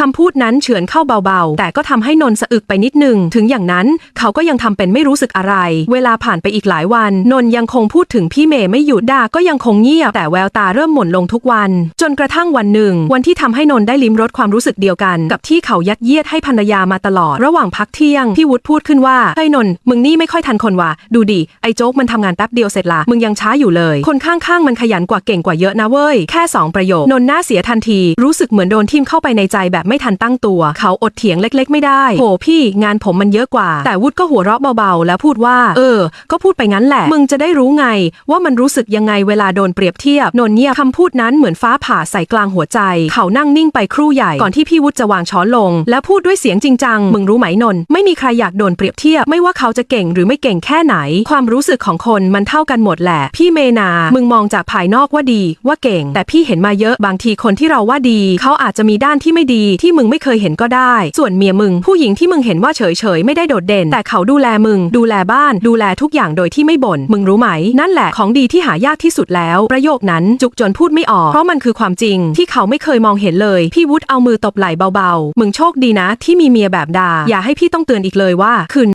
คำพูดนั้นเฉือนเข้าเบาๆ แต่ก็ทำให้นนท์สะอึกไปนิดหนึ่งถึงอย่างนั้นเขาก็ยังทำเป็นไม่รู้สึกอะไร เวลาผ่านไปอีกหลายวัน นนท์ยังคงพูดถึงพี่เมย์ไม่หยุดดาก็ยังคงเงียบ แต่แววตาเริ่มหม่นลงทุกวัน จนกระทั่งวันหนึ่ง วันที่ทำให้นนท์ได้ลิ้มรสความรู้สึกเดียวกัน กับที่เขายัดเยียดให้ภรรยามาตลอด ระหว่างพักเที่ยงพี่วุฒิพูดขึ้นว่าเฮ้ยนนท์มึงนี่ไม่ค่อยทันคนว่ะดูดิไอ้โจ๊กมันทำงานแป๊บเดียวเสร็จละมึงยังช้าอยู่เลย คนข้างๆมันขยันกว่าเก่งกว่าเยอะนะเว้ยแค่สองประโยคนนหน้าเสียทันทีรู้สึกเหมือนโดนทิ่มเข้าไปในใจแบบไม่ทันตั้งตัว เขาอดเถียงเล็ก ๆ ไม่ได้ โหพี่งานผมมันเยอะกว่า แต่วุฒก็หัวเราะเบาๆ แล้วพูดว่า เออ ก็พูดไปงั้นแหละ มึงจะได้รู้ไง ว่ามันรู้สึกยังไงเวลาโดนเปรียบเทียบนนท์เงียบคำพูดนั้นเหมือนฟ้าผ่าใส่กลางหัวใจ เขานั่งนิ่งไปครู่ใหญ่ก่อนที่พี่วุฒจะวางช้อนลง แล้วพูดด้วยเสียงจริงจังมึงรู้ไหมนนท์ไม่มีใครอยากโดนเปรียบเทียบไม่ว่าเขาจะเก่งหรือไม่เก่งแค่ไหน ความรู้สึกของคนมันเท่ากันหมดแหละพี่เมนา มึงมองจากภายนอกว่าดี ว่าเก่ง แต่พี่เห็นมาเยอะบางทีคนที่เราว่าดี เขาอาจจะมีด้านที่ไม่ดีที่มึงไม่เคยเห็นก็ได้ ส่วนเมียมึง ผู้หญิงที่มึงเห็นว่าเฉยเฉยๆไม่ได้โดดเด่น แต่เขาดูแลมึง ดูแลบ้าน ดูแลทุกอย่างโดยที่ไม่บ่น มึงรู้ไหม นั่นแหละของดีที่หายากที่สุดแล้ว ประโยคนั้นจุกจนพูดไม่ออก เพราะมันคือความจริง ที่เขาไม่เคยมองเห็นเลย พี่วุฒิเอามือตบไหล่เบาๆ มึงโชคดีนะ ที่มีเมียแบบดา อย่าให้พี่ต้องเตือนอีกเลยว่าคืน